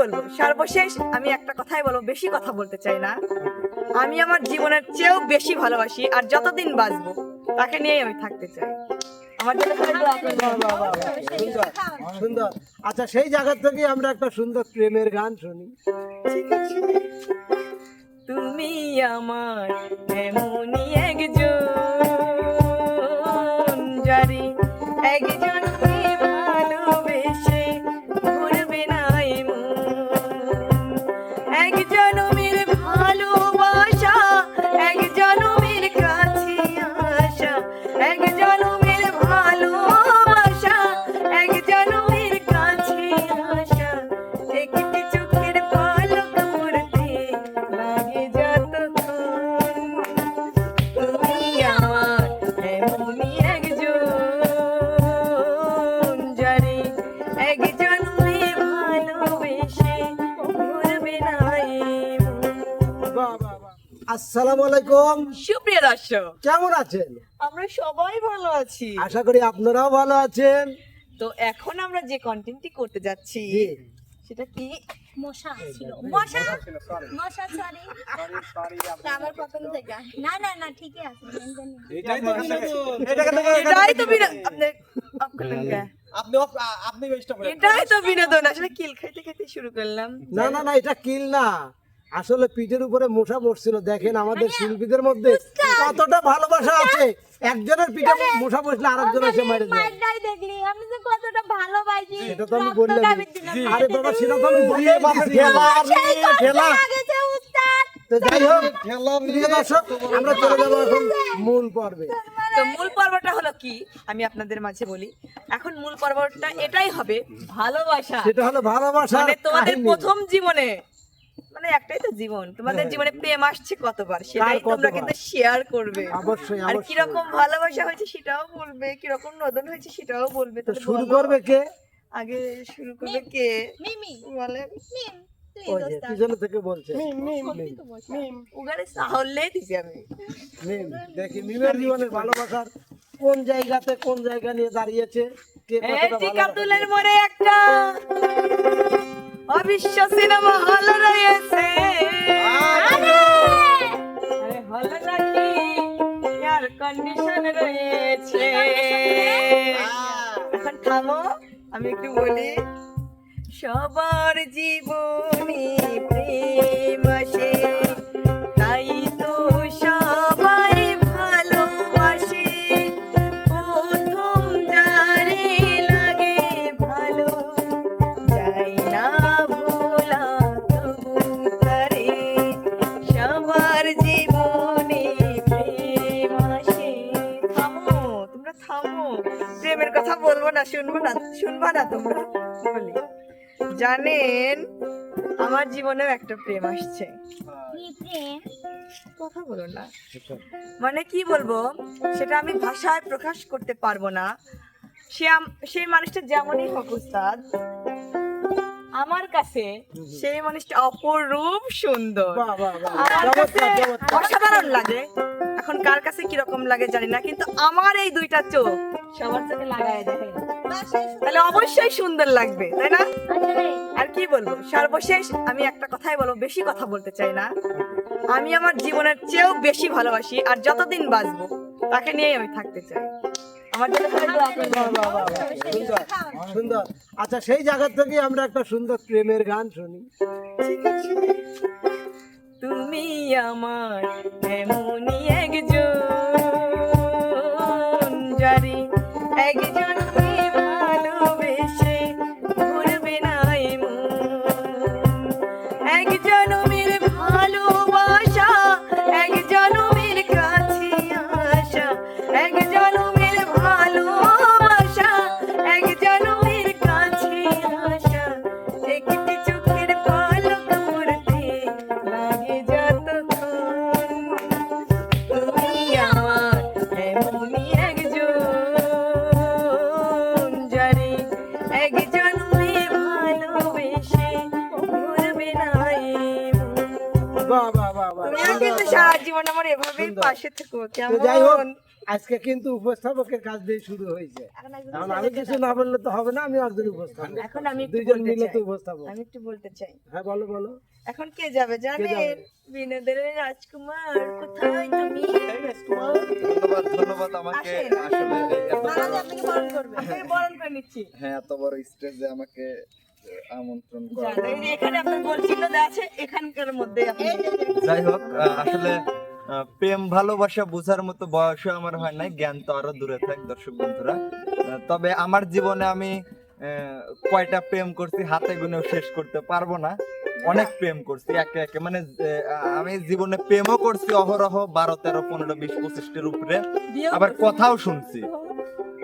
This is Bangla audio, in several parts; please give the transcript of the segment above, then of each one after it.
বলব? সর্বশেষ আমি একটা কথাই বলব বেশি কথা বলতে চাই না। আমি আমার জীবনের চেয়েও বেশি ভালোবাসি আর যতদিন বাঁচবো তাকে নিয়েই আমি থাকতে চাই। আমার সুন্দর। আচ্ছা সেই জায়গা থেকে আমরা একটা সুন্দর প্রেমের গান শুনি। তুমি আমার এমনই আসসালামু আলাইকুম। সুপ্রিয় দর্শক কেমন আছেন? আমরা সবাই ভালো আছি। আশা করি আপনারাও ভালো আছেন। তো এখন আমরা যে কন্টেন্টটি করতে যাচ্ছি সেটা কি? মশা ছিল। মশা? মশা সরি আমার প্রথম থেকে না না না ঠিকই আছে। এটাই তো বিনোদন। আপনি off করলেন কে? আপনি আপনি এটাই তো বিনোদন। আসলে কিল খাইতে খাইতে শুরু করলাম। না না না এটা কিল না। আসলে পিঠের উপরে মশা বসছিল দেখেন আমাদের শিল্পীদের মধ্যে কতটা ভালোবাসা আছে। একজনের পিঠে মশা বসলে আরেকজন এসে মেরে সেটা তো আমি বললাম। আরে বাবা সেটা তো আমি বললাম ঠেলা সেই কষ্ট ঠেলা লাগেছে উস্তাদ তো যাই হোক দর্শক আমরা চলে যাব এখন মূল পর্বে। তো মূল পর্বটা হলো কি? আমি আপনাদের মাঝে বলি। এখন মূল পর্বটা এটাই হবে ভালোবাসা। সেটা হলো ভালোবাসা মানে তোমাদের প্রথম জীবনে। মানে একটাই তো জীবন। তোমাদের জীবনে প্রেম আসছে কতবার? সেটাই তোমরা কিন্তু শেয়ার করবে। অবশ্যই আর ভালোবাসা হয়েছে সেটাও বলবে কীরকম নদন হয়েছে সেটাও বলবে। তো শুরু করবে কে? আগে শুরু করবে কে? মিমি বলে। মিম তুই ওই যে পিছনে থেকে বলছে। উগারে সাহলে দিছি আমি। মিম দেখি মিমের জীবনের ভালোবাসার কোন জায়গাতে কোন জায়গা নিয়ে দাঁড়িয়েছে? কে কতটা। একটা। অবিশ্ব সিনেমা হল রয়েছে আরে হল নাকি এয়ার কন্ডিশন রয়েছে। এখন থামো আমি একটু বলি। শুনবা না তোমরা? বলি। জানেন আমার জীবনেও একটা প্রেম আসছে। কথা বলো না। মানে কি বলব সেটা আমি ভাষায় প্রকাশ করতে পারব না। সে সেই মানুষটা যেমনই হোক উস্তাদ আমার কাছে সেই মানুষটা অপরূপ সুন্দর। অসাধারণ লাগে। এখন কার কাছে কীরকম লাগে জানি না কিন্তু আমার এই দুইটা চোখ সবার চোখে লাগায় দেখেন তাহলে অবশ্যই সুন্দর লাগবে তাই না? আর কি বলব? সর্বশেষ আমি একটা কথাই বলব বেশি কথা বলতে চাই না। আমি আমার জীবনের চেয়েও বেশি ভালোবাসি আর যতদিন বাঁচবো তাকে নিয়েই আমি থাকতে চাই। আমার। সুন্দর সুন্দর। আচ্ছা সেই জায়গা থেকে আমরা একটা সুন্দর প্রেমের গান শুনি। তুমি আমার এমনই একজন এক জনমের কাছে আসা এক জনমের তুমিও কিন্তু সারা জীবন আমার এভাবেই পাশে থেকো তো যাই হোক আজকে কিন্তু উপস্থাপকের কাজ দিয়ে শুরু হয়েছে। এখন আমি কিছু না বললে তো হবে না আমি একজন উপস্থাপক। এখন আমি দুইজন মিলে তো উপস্থাপক আমি একটু বলতে চাই। হ্যাঁ বলো বলো। এখন কে যাবে জানেন যাবে? বিনোদনের রাজকুমার কোথায় তুমি? ধন্যবাদ ধন্যবাদ আমাকে। আসলে এত বড়- আপনাকে বরণ করবে। আপনাকে বরণ করে নিচ্ছি। হ্যাঁ এত বড় স্টেজে আমাকে আমন্ত্রণ করা। জানো, এই যে এখানে আপনার গোল চিহ্ন দেওয়া আছে এখানকার মধ্যে যাই হোক আসলে প্রেম ভালোবাসা বোঝার মতো বয়সও আমার হয় নাই জ্ঞান তো আরও দূরে থাক দর্শক বন্ধুরা। তবে আমার জীবনে আমি আহ, কয়টা প্রেম করছি হাতে গুনেও শেষ করতে পারব না। অনেক প্রেম করছি একে একে। মানে আহ, আমি জীবনে প্রেমও করছি অহরহ বারো তেরো পনেরো বিশ পঁচিশটির উপরে। আবার কথাও শুনছি।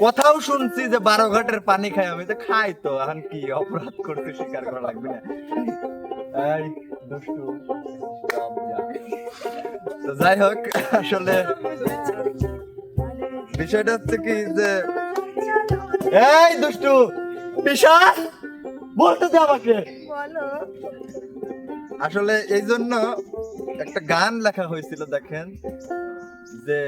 কথাও শুনছি যে বারো ঘাটের পানি খাই আমি তো খাই তো এখন কি অপরাধ করতে স্বীকার করা লাগবে না? এই দুষ্টু তো যাই হোক আসলে বিষয়টা হচ্ছে কি যে এই দুষ্টু পিসা বলতে দে আমাকে। আসলে এই জন্য একটা গান লেখা হয়েছিল দেখেন যে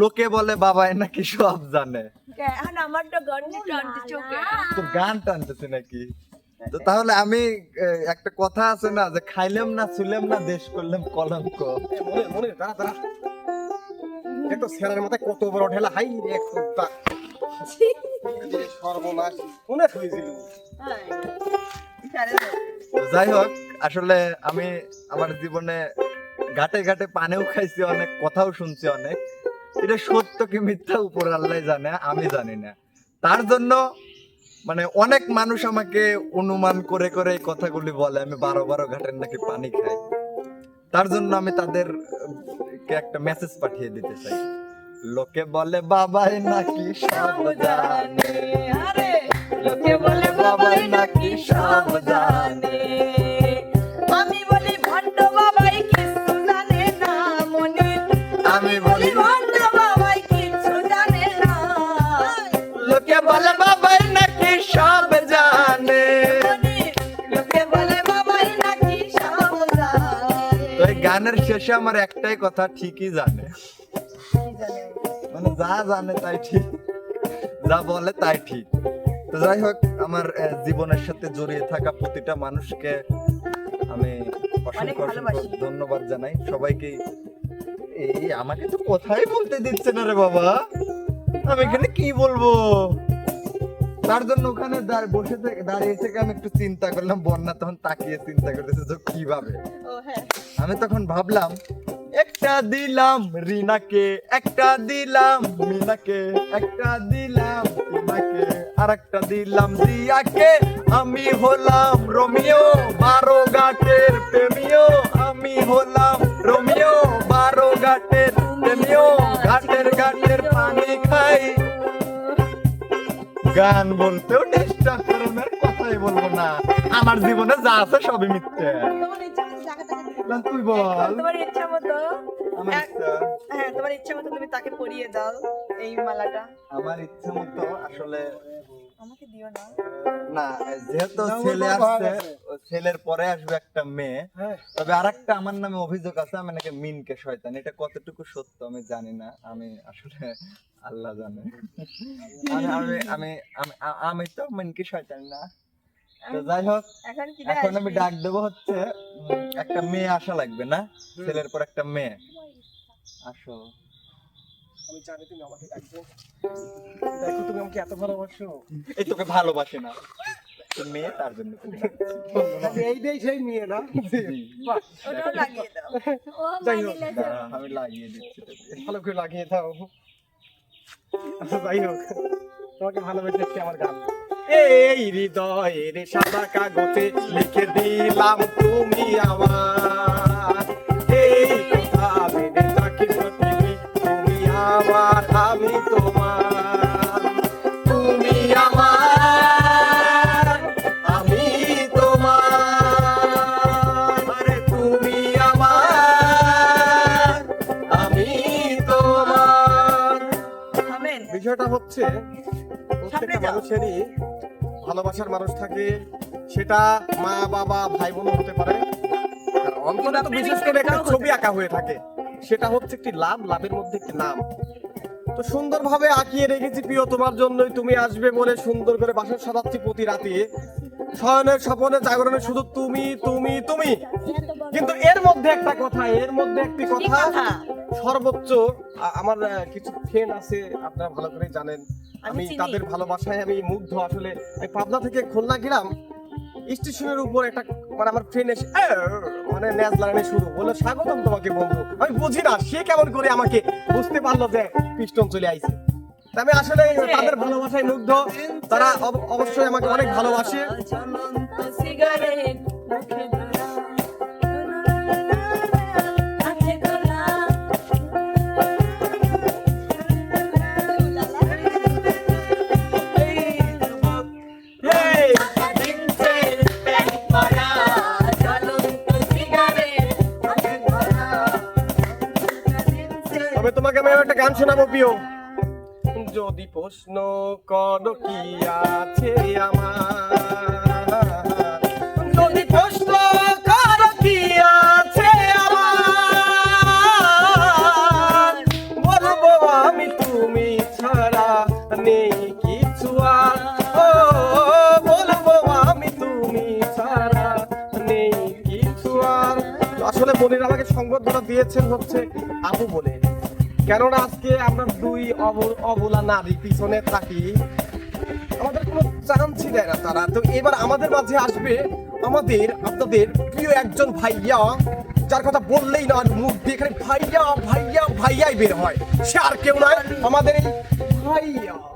লোকে বলে বাবাই নাকি সব জানে। এখন আমার তো গন্ডি টানতে চোখে। তো গান টানতেছে নাকি? তো তাহলে আমি একটা কথা আছে না যে খাইলাম না না দেশ করলাম কলঙ্ক। মনে মনে দাঁড়া দাঁড়া। দেখো স্যারের মাথায় কত বড় ঢেলা। হাই রে কুত্তা সর্বনাশ। মনে হয়েছিল। যাই হোক আসলে আমি আমার জীবনে ঘাটে ঘাটে পানেও খাইছি অনেক কথাও শুনছি অনেক। এটা সত্য কি মিথ্যা উপর আল্লাহ জানে, আমি জানি না। তার জন্য মানে অনেক মানুষ আমাকে অনুমান করে করে এই কথাগুলি বলে, আমি বারো বারো ঘাটের নাকি পানি খাই। তার জন্য আমি তাদের একটা মেসেজ পাঠিয়ে দিতে চাই। লোকে বলে, বাবাই নাকি সব জানে। লোকে বলে, বাবাই নাকি সব জানে। গানের শেষে আমার একটাই কথা ঠিকই জানে। মানে যা জানে তাই ঠিক যা বলে তাই ঠিক। তো যাই হোক আমার জীবনের সাথে জড়িয়ে থাকা প্রতিটা মানুষকে আমি অনেক অসংখ্য অসংখ্য ধন্যবাদ জানাই। সবাইকে এই আমাকে তো কথাই বলতে দিচ্ছে না রে বাবা। আমি এখানে কি বলব? তার জন্য ওখানে বসে থেকে দাঁড়িয়ে থেকে আমি একটু চিন্তা করলাম বন্যা তখন তাকিয়ে চিন্তা করতেছে যে কীভাবে। হ্যাঁ। আমি তখন ভাবলাম একটা দিলাম রিনাকে একটা দিলাম মিনাকে একটা দিলাম টিনাকে আর একটা দিলাম দিয়াকে আমি হলাম রোমিও বারো ঘাটের প্রেমিও আমি হলাম গান বলতেও ডিস্টার্ব করবেন কথাই বলব না। আমার জীবনে যা আছে সবই মিথ্যে। তুই বল। তোমার ইচ্ছা মতো হ্যাঁ তোমার ইচ্ছা মতো তুমি তাকে পরিয়ে দাও এই মালাটা। আমার ইচ্ছে মতো আসলে আমাকে দিও না। না যেহেতু ছেলে আসছে ছেলের পরে আসবে একটা মেয়ে। হ্যাঁ। তবে আরেকটা আমার নামে অভিযোগ আছে আমি নাকি মিনকে শয়তান। এটা কতটুকু সত্য আমি জানি না। আমি আসলে আল্লাহ জানে। আমি আমি আমি আমি তো মিনকে শয়তান না। যাই হোক এখন আমি ডাক দেবো হচ্ছে একটা মেয়ে আসা লাগবে না? ছেলের পর একটা মেয়ে। আসো। আমি জানি তুমি আমাকে ডাকবে দেখো তুমি আমাকে এত ভালোবাসো। এই তোকে ভালোবাসে না। মেয়ে তার জন্য। সেই না? যাই হোক। আমি লাগিয়ে দিচ্ছি ভালো করে লাগিয়ে দাও। আচ্ছা, যাই হোক। তোমাকে ভালোবেসে আমার গান। এই হৃদয়ের সাদা কাগজে লিখে দিলাম তুমি আমার বিষয়টা হচ্ছে প্রত্যেকটা মানুষেরই ভালোবাসার মানুষ থাকে সেটা মা বাবা ভাই বোন হতে পারে। আর অন্তরে তো বিশেষ করে একটা ছবি আঁকা হয়ে থাকে সেটা হচ্ছে একটি লাভ লাভের মধ্যে একটি নাম। তো সুন্দরভাবে আঁকিয়ে রেখেছি প্রিয় তোমার জন্যই তুমি আসবে বলে সুন্দর করে বাসর সাজাচ্ছি প্রতি রাতে। শয়নের স্বপনে জাগরণে শুধু তুমি তুমি তুমি। কিন্তু এর মধ্যে একটা কথা এর মধ্যে একটি কথা সর্বোচ্চ আমার কিছু ফ্রেন্ড আছে আপনারা ভালো করে জানেন। আমি তাদের ভালোবাসায় আমি মুগ্ধ আসলে পাবনা থেকে খুলনা গেলাম। স্টেশনের উপর একটা মানে আমার ফ্রেন্ড এসে "এ, মানে ন্যাজ লাগানো শুরু বলে স্বাগতম তোমাকে বন্ধু। আমি বুঝি না সে কেমন করে আমাকে বুঝতে পারল যে পিস্টন চলে আইছে। আমি আসলে তাদের ভালোবাসায় মুগ্ধ। তারা অব- অবশ্যই আমাকে অনেক ভালোবাসে। তোমাকে আমি একটা গান শোনাবো, প্রিয়। প্রশ্ন করো কি আছে আমার? যদি প্রশ্ন করো আছে আমার? আমি তুমি ছাড়া নেই কিছু আর। ও আমি তুমি ছাড়া নেই কিছু আসলে বোনের আমাকে সংবর্ধনা দিয়েছেন হচ্ছে আপু বলে। কেননা আজকে আমরা দুই অব- অবলা নারী পিছনে থাকি। আমাদের কোনো চান্সই দেয় না তারা। তো এবার আমাদের মাঝে আসবে আমাদের, আপনাদের প্রিয় একজন ভাইয়া, যার কথা বললেই না মুখ দিয়ে এখানে ভাইয়া ভাইয়া, ভাইয়াই বের হয়। সে আর কেউ নয়, আমাদের এই ভাইয়া।